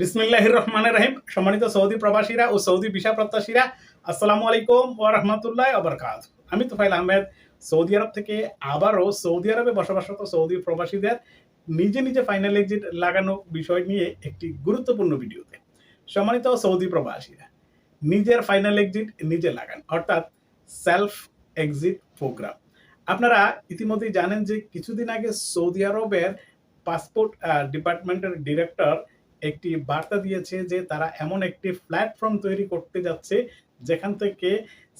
বিসমিল্লাহির রহমানের রহিম। সম্মানিত সৌদি প্রবাসীরা ও সৌদি ভিসা প্রত্যাশীরা আসসালামু আলাইকুম ও রাহমাতুল্লাহি ওয়া বারাকাতুহু। আমি তুফাইল আহমেদ, সৌদি আরব থেকে আবারও সৌদি আরবে বসবাসরত সৌদি প্রবাসীদের নিজে নিজে ফাইনাল এক্সিট লাগানো বিষয় নিয়ে একটি গুরুত্বপূর্ণ ভিডিওতে। সম্মানিত সৌদি প্রবাসীরা, নিজের ফাইনাল এক্সিট নিজে লাগান, অর্থাৎ সেলফ এক্সিট প্রোগ্রাম আপনারা ইতিমধ্যেই জানেন যে কিছুদিন আগে সৌদি আরবের পাসপোর্ট ডিপার্টমেন্টের ডিরেক্টর একটি বার্তা দিয়েছে যে তারা এমন একটি প্ল্যাটফর্ম তৈরি করতে যাচ্ছে যেখান থেকে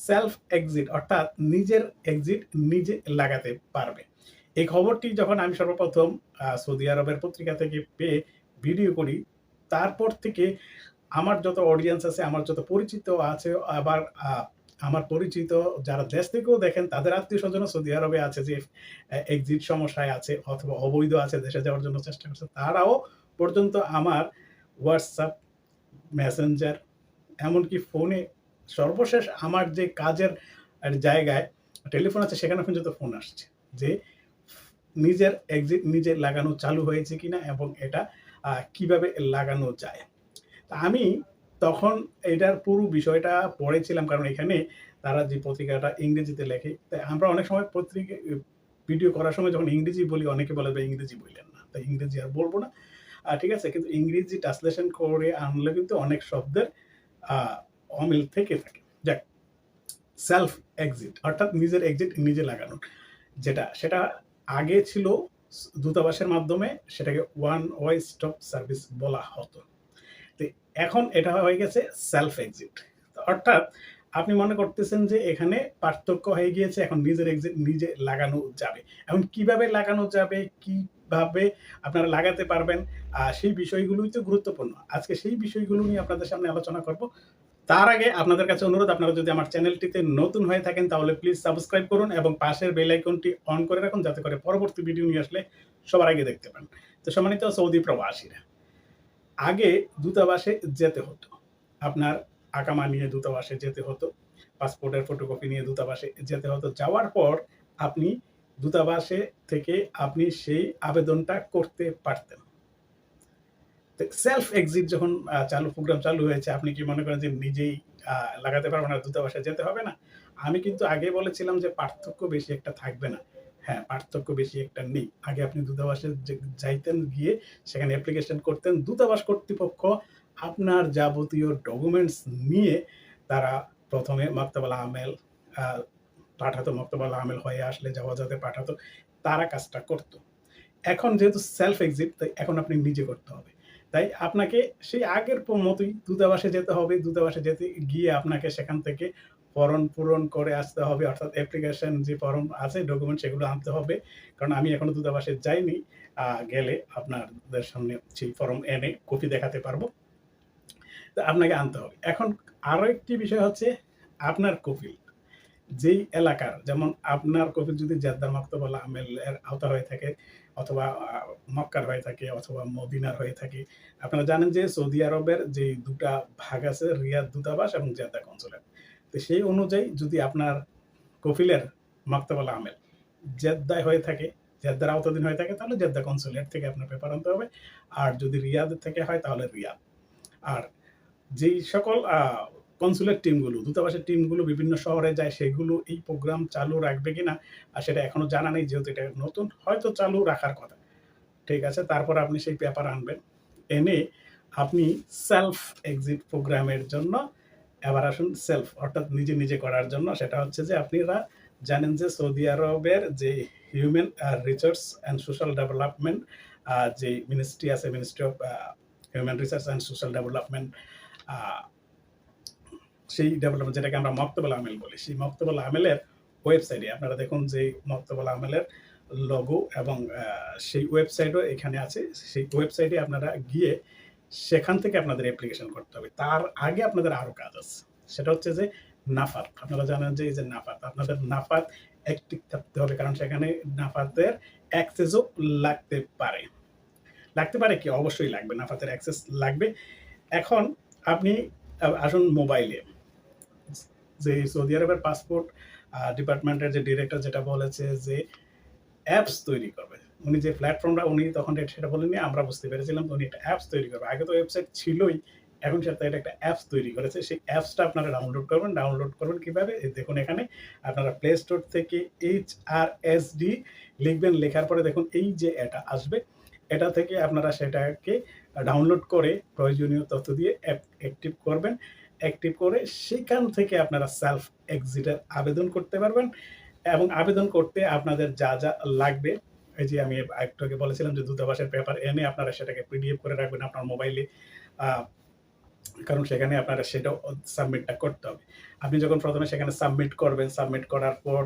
সেলফ এক্সিট অর্থাৎ নিজের এক্সিট নিজে লাগাতে পারবে। এই খবরটি যখন আমি সর্বপ্রথম সৌদি আরবের পত্রিকা থেকে পেয়ে ভিডিও করি, তারপর থেকে আমার যত অডিয়েন্স আছে, আমার যত পরিচিত আছে, আবার আমার পরিচিত যারা দেশ থেকেও দেখেন, তাদের আত্মীয় স্বজন সৌদি আরবে আছে যে এক্সিট সমস্যায় আছে অথবা অবৈধ আছে দেশে যাওয়ার জন্য চেষ্টা করছে, তারাও পর্যন্ত আমার হোয়াটসঅ্যাপ মেসেঞ্জার এমনকি ফোনে সর্বশেষ আমার যে কাজের জায়গায় টেলিফোন আছে, সেখানে পর্যন্ত ফোন আসছে। যে নিজের এক্সিট নিজে লাগানো চালু হয়েছে কিনা এবং এটা কীভাবে লাগানো যায়। তা আমি তখন এটার পুরো বিষয়টা পড়েছিলাম কারণ এখানে তারা যে পত্রিকাটা ইংরেজিতে লেখে, তাই আমরা অনেক সময় পত্রিকা ভিডিও করার সময় যখন ইংরেজি বলি, অনেকে বলে ইংরেজি বললেন না। তাই ইংরেজি আর বলব না। ঠিক আছে, কিন্তু ইংরেজি ট্রান্সলেশন করে আনলে কিন্তু অনেক শব্দের অমিল থেকে থাকে। যাক সেলফ এক্সিট অর্থাৎ নিজের এক্সিট নিজে লাগানো। যেটা, সেটা আগে ছিল দূতাবাসের মাধ্যমে, সেটাকে ওয়ান ওয়াই স্টপ সার্ভিস বলা হতো। তো এখন এটা হয়ে গেছে সেলফ এক্সিট অর্থাৎ আপনি মনে করতেছেন যে এখানে পার্থক্য হয়ে গিয়েছে, এখন নিজের এক্সিট নিজে লাগানো যাবে। এখন কীভাবে লাগানো যাবে কীভাবে আপনারা লাগাতে পারবেন। আহ, সেই বিষয়গুলোই তো গুরুত্বপূর্ণ। আজকে সেই বিষয়গুলো নিয়ে আপনাদের সামনে আলোচনা করব। তার আগে আপনাদের কাছে অনুরোধ আপনারা যদি আমার চ্যানেলটিতে নতুন হয়ে থাকেন তাহলে প্লিজ সাবস্ক্রাইব করুন এবং পাশের বেল আইকনটি অন করে রাখুন যাতে করে পরবর্তী ভিডিও নিয়ে আসলে সবার আগে দেখতে পান। তো সম্মানিত সৌদি প্রবাসীরা আগে দূতাবাসে যেতে হতো। আপনার আকামা নিয়ে দূতাবাসে যেতে হতো পাসপোর্টের ফটোকপি নিয়ে দূতাবাসে যেতে হতো। যাওয়ার পর আপনি দূতাবাসে থেকে আপনি সেই আবেদনটা করতে পারতেন। সেলফ এক্সিট যখন চালু প্রোগ্রাম চালু হয়েছে, আপনি কি মনে করেন যে নিজেই লাগাতে পারবেন আর দূতাবাসে যেতে হবে না? আমি কিন্তু আগে বলেছিলাম যে পার্থক্য বেশি একটা থাকবে না। হ্যাঁ পার্থক্য বেশি একটা নেই। আগে আপনি দূতাবাসে যাইতেন গিয়ে সেখানে অ্যাপ্লিকেশন করতেন। দূতাবাস কর্তৃপক্ষ আপনার যাবতীয় ডকুমেন্টস নিয়ে তারা প্রথমে মাক্তাবাল আমেল পাঠাতো, মাক্তাবাল আমেল হয়ে আসলে যাওয়া যাতে পাঠাতো, তারা কাজটা করতো। এখন যেহেতু সেলফ এক্সিট তাই এখন আপনি নিজে করতে হবে। তাই আপনাকে সেই আগের মতোই দূতাবাসে যেতে হবে, দূতাবাসে যেতে গিয়ে আপনাকে সেখান থেকে ফর্ম পূরণ করে আসতে হবে, অর্থাৎ অ্যাপ্লিকেশন যে ফর্ম আছে ডকুমেন্ট সেগুলো আনতে হবে। কারণ আমি এখনও দূতাবাসে যাইনি গেলে আপনাদের সামনে সেই ফর্ম এনে কপি দেখাতে পারব। তো আপনাকে আনতে হবে। এখন আরও একটি বিষয় হচ্ছে আপনার কপিল। যেই এলাকার, যেমন আপনার কপিল যদি জেদ্দার মক্তবলা আমেলের আওতা হয়ে থাকে অথবা মক্কার হয়ে থাকে অথবা মদিনার হয়ে থাকে, আপনারা জানেন যে সৌদি আরবের যে দুটা ভাগ আছে রিয়াদ দূতাবাস এবং জেদ্দা কনসুলেট। তো সেই অনুযায়ী যদি আপনার কফিলের মক্তবলা আমেল জেদ্দায় হয়ে থাকে, জেদ্দার আওতাধীন হয়ে থাকে, তাহলে জেদ্দা কনসুলেট থেকে আপনার পেপার আনতে হবে। আর যদি রিয়াদ থেকে হয়, তাহলে রিয়াদ। আর যেই সকল কনসুলেট টিমগুলো, দূতাবাসের টিমগুলো বিভিন্ন শহরে যায়, সেগুলো এই প্রোগ্রাম চালু রাখবে কিনা, আর সেটা এখনও জানা নেই, যেহেতু এটা নতুন, হয়তো চালু রাখার কথা। ঠিক আছে, তারপর আপনি সেই পেপার আনবেন। এনে আপনি সেলফ এক্সিট প্রোগ্রামের জন্য এবার আসুন সেলফ অর্থাৎ নিজে নিজে করার জন্য। সেটা হচ্ছে যে আপনারা জানেন যে সৌদি আরবের যে human resource and social development যে মিনিস্ট্রি আছে ministry of human resource and social development সেই ডেভেলপমেন্ট যেটাকে আমরা মক্তবল আমেল বলি, সেই মক্তবল আমেলের ওয়েবসাইটে আপনারা দেখুন যে মক্তবল আমেলের লগো এবং সেই ওয়েবসাইটও এখানে আছে। সেই ওয়েবসাইটে আপনারা গিয়ে সেখান থেকে আপনাদের অ্যাপ্লিকেশন করতে হবে। তার আগে আপনাদের আরও কাজ আছে। সেটা হচ্ছে যে নাফাত। আপনারা জানেন যে এই যে নাফাত, আপনাদের নাফাত অ্যাক্টিভ থাকতে হবে কারণ সেখানে নাফাতের অ্যাক্সেসও লাগতে পারে। লাগতে পারে কি? অবশ্যই লাগবে। নাফাতের অ্যাক্সেস লাগবে। এখন আপনি আসুন মোবাইলে যে সৌদি আরবের পাসপোর্ট ডিপার্টমেন্টের যে ডিরেক্টর যেটা বলেছে যে অ্যাপস তৈরি করবে। উনি যে প্ল্যাটফর্মটা উনি তখন সেটা বলেননি, আমরা বুঝতে পেরেছিলাম উনি একটা অ্যাপস তৈরি করবে। আগে তো ওয়েবসাইট ছিলই, এখন সাথে এটা একটা অ্যাপস তৈরি করেছে। সেই অ্যাপসটা আপনারা ডাউনলোড করবেন ডাউনলোড করবেন কীভাবে? দেখুন এখানে, আপনারা প্লে স্টোর থেকে এইচ আর এস ডি লিখবেন, লেখার পরে দেখুন এই যে এটা আসবে, এটা থেকে আপনারা সেটাকে ডাউনলোড করে প্রয়োজনীয় তথ্য দিয়ে অ্যাপ অ্যাক্টিভ করবেন। অ্যাক্টিভ করে সেখান থেকে আপনারা সেলফ এক্সিটের আবেদন করতে পারবেন এবং আবেদন করতে আপনাদের যা যা লাগবে। এই যে আমি একটু আগে বলেছিলাম যে দূতাবাসের পেপার এনে আপনারা সেটাকে পিডিএফ করে রাখবেন আপনার মোবাইলে কারণ সেখানে আপনারা সেটাও সাবমিটটা করতে হবে। আপনি যখন প্রথমে সেখানে সাবমিট করবেন সাবমিট করার পর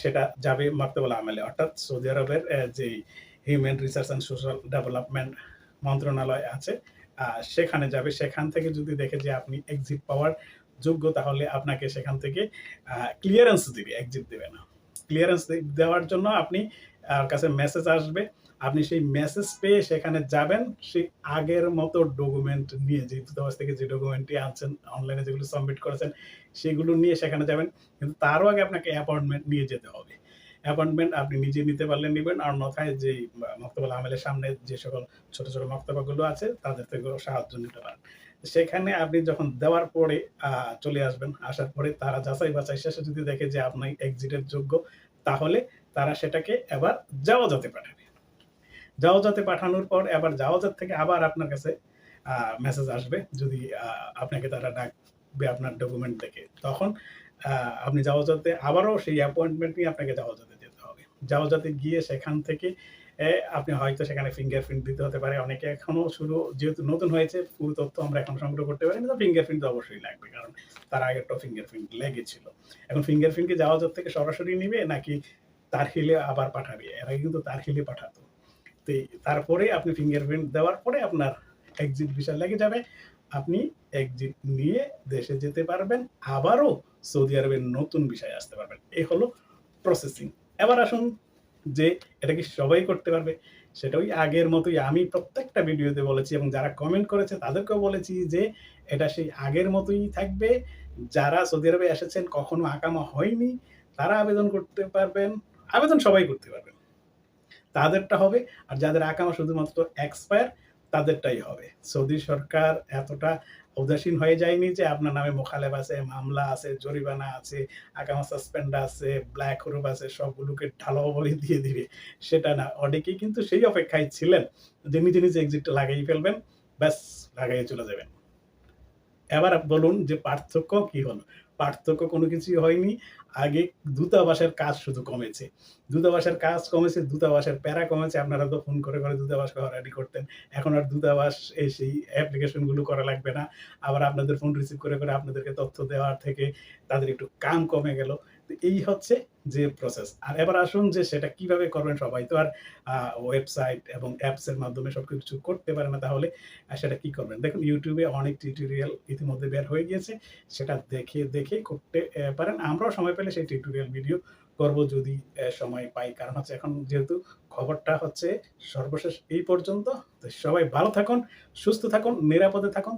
সেটা যাবে মাকতবুল আমলে অর্থাৎ সৌদি আরবের যে human research and social development মন্ত্রণালয় আছে সেখানে যাবে। সেখান থেকে যদি দেখে যে আপনি এক্সিট পাওয়ার যোগ্য, তাহলে আপনাকে সেখান থেকে ক্লিয়ারেন্স দিবে এক্সিট দেবে না। ক্লিয়ারেন্স দেওয়ার জন্য আপনি কাছে মেসেজ আসবে। আপনি সেই মেসেজ পেয়ে সেখানে যাবেন। সেই আগের মতো ডকুমেন্ট নিয়ে যে দূতাবাস থেকে যে ডকুমেন্টটি আনছেন অনলাইনে যেগুলো সাবমিট করেছেন, সেগুলো নিয়ে সেখানে যাবেন। কিন্তু তারও আগে আপনাকে অ্যাপয়েন্টমেন্ট নিয়ে যেতে হবে। অ্যাপয়েন্টমেন্ট আপনি নিজে নিতে পারলে নেবেন আর নথায় যে মক্তবাল আমেলের সামনে যে সকল ছোট ছোট মক্তবাগুলো আছে, তাদের থেকে সাহায্য নিতে পারেন। সেখানে আপনি যখন দেওয়ার পরে চলে আসবেন, আসার পরে তারা যাচাই বাছাই শেষে যদি দেখে যে আপনি এক্সিটের যোগ্য, তাহলে তারা সেটাকে এবার যাওয়া জাওয়াজাতে পাঠাবে। যাতে পাঠানোর পর এবার জাওয়াজাত থেকে আবার আপনার কাছে মেসেজ আসবে। যদি আপনাকে তারা ডাকবে আপনার ডকুমেন্ট দেখে, তখন আপনি জাওয়াজাতে আবারও সেই অ্যাপয়েন্টমেন্ট নিয়ে আপনাকে জাওয়াজাতে যেতে হবে। জাওয়াজাতে গিয়ে সেখান থেকে আপনি হয়তো সেখানে ফিঙ্গারপ্রিন্ট দিতে হতে পারে। অনেকে এখনও শুরু যেহেতু নতুন হয়েছে পুরো তথ্য আমরা এখন সংগ্রহ করতে পারি না ফিঙ্গারপ্রিন্ট অবশ্যই লাগবে, কারণ তার আগে আগেরটা ফিঙ্গারপ্রিন্ট লেগেছিল। এখন ফিঙ্গারপ্রিন্টকে জাওয়াজাত থেকে সরাসরি নিবে, নাকি তার হিলে আবার পাঠাবে? এর কিন্তু তার হিলে পাঠাতো। তো তারপরে আপনি ফিঙ্গারপ্রিন্ট দেওয়ার পরে আপনার এক্সিট ভিসা লেগে যাবে। আপনি এক্সিট নিয়ে দেশে যেতে পারবেন, আবারও সৌদি আরবের নতুন বিষয়ে আসতে পারবেন। এই হলো প্রসেসিং এবার আসুন যে এটা কি সবাই করতে পারবে? সেটা ওই আগের মতোই আমি প্রত্যেকটা ভিডিওতে বলেছি এবং যারা কমেন্ট করেছে তাদেরকেও বলেছি যে এটা সেই আগের মতোই থাকবে। যারা সৌদি আরবে এসেছেন, কখনো আকামা হয়নি, তারা আবেদন করতে পারবেন, আবেদন সবাই করতে পারবেন। তাদেরটা হবে, আর যাদের আকামা শুধুমাত্র এক্সপায়ার তাদেরটাই হবে। সৌদি সরকার এতটা উদাসীন হয়ে যায়নি যে আপনার নামে মোখালেব আছে, মামলা আছে, জরিমানা আছে আকামা সাসপেন্ড আছে ব্ল্যাক হরুপ আছে, সবগুলোকে ঢালাও বলে দিয়ে দিবে। সেটা না, অনেকেই কিন্তু সেই অপেক্ষায় ছিলেন। যে নিজে নিজে এক্সিটটা লাগাই ফেলবেন, ব্যাস লাগাই চলে যাবেন। এবার বলুন যে পার্থক্য কি হলো? পার্থক্য কোনো কিছুই হয়নি। আগে দূতাবাসের কাজ শুধু কমেছে। দূতাবাসের কাজ কমেছে, দূতাবাসের প্যারা কমেছে। আপনারা তো ফোন করে করে দূতাবাসকে রেডি করতেন। এখন আর দূতাবাস এই সেই অ্যাপ্লিকেশনগুলো করা লাগবে না। আবার আপনাদের ফোন রিসিভ করে করে আপনাদেরকে তথ্য দেওয়ার থেকে তাদের একটু কাম কমে গেল। এই হচ্ছে যে প্রসেস আর এবার আসুন যে সেটা কীভাবে করবেন সবাই তো আর ওয়েবসাইট এবং অ্যাপসের মাধ্যমে সব কিছু করতে পারে না তাহলে সেটা কি করবেন? দেখুন ইউটিউবে অনেক টিউটোরিয়াল ইতিমধ্যে বের হয়ে গিয়েছে। সেটা দেখে দেখে করতে পারেন। আমরাও সময় পেলে সেই টিউটোরিয়াল ভিডিও করব যদি সময় পাই। কারণ হচ্ছে এখন যেহেতু খবরটা হচ্ছে সর্বশেষ এই পর্যন্ত। তো সবাই ভালো থাকুন, সুস্থ থাকুন, নিরাপদে থাকুন।